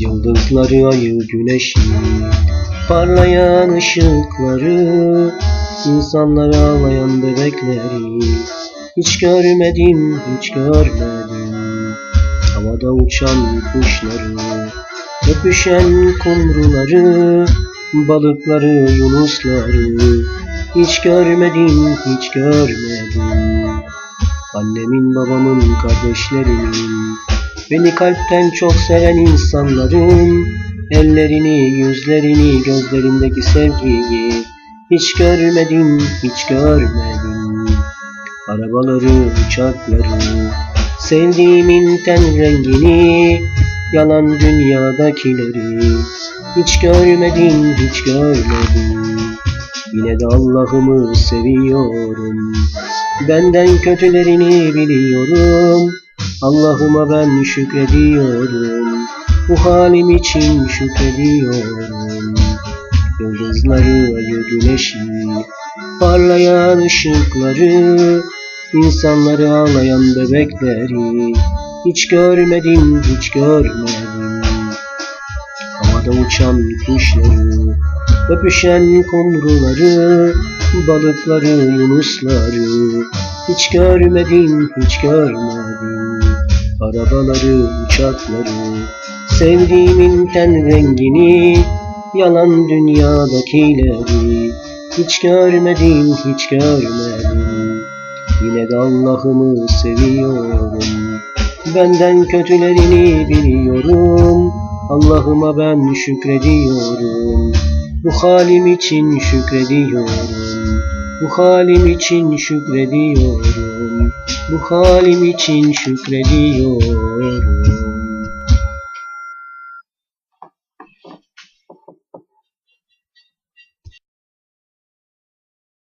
Yıldızları, ayı, güneşi Parlayan ışıkları insanları ağlayan bebekleri. Hiç görmedim, hiç görmedim. Havada uçan kuşları Öpüşen kumruları Balıkları, yunusları. Hiç görmedim, hiç görmedim. Annemin babamın kardeşlerinin Beni kalpten çok seven insanların Ellerini, yüzlerini, gözlerindeki sevgiyi Hiç görmedim, hiç görmedim. Arabaları, uçakları Sevdiğimin ten rengini Yalan dünyadakileri Hiç görmedim, hiç görmedim. Yine de Allah'ımı seviyorum. Benden kötülerini biliyorum Allah'ıma ben şükrediyorum. Bu halim için şükrediyorum. Yıldızları, ayı, güneşi Parlayan ışıkları insanları ağlayan bebekleri Hiç görmedim, hiç görmedim. Havada uçan kuşları Öpüşen kumruları Balıkları, yunusları Hiç görmedim, hiç görmedim Arabaları, uçakları. Sevdiğimin ten rengini Yalan dünyadakileri. Hiç görmedim, hiç görmedim. Yine de Allah'ımı seviyorum. Benden kötülerini biliyorum. Allah'ıma ben şükrediyorum. Bu halim için şükrediyorum. Bu halim için şükrediyorum Bu halim için şükrediyorum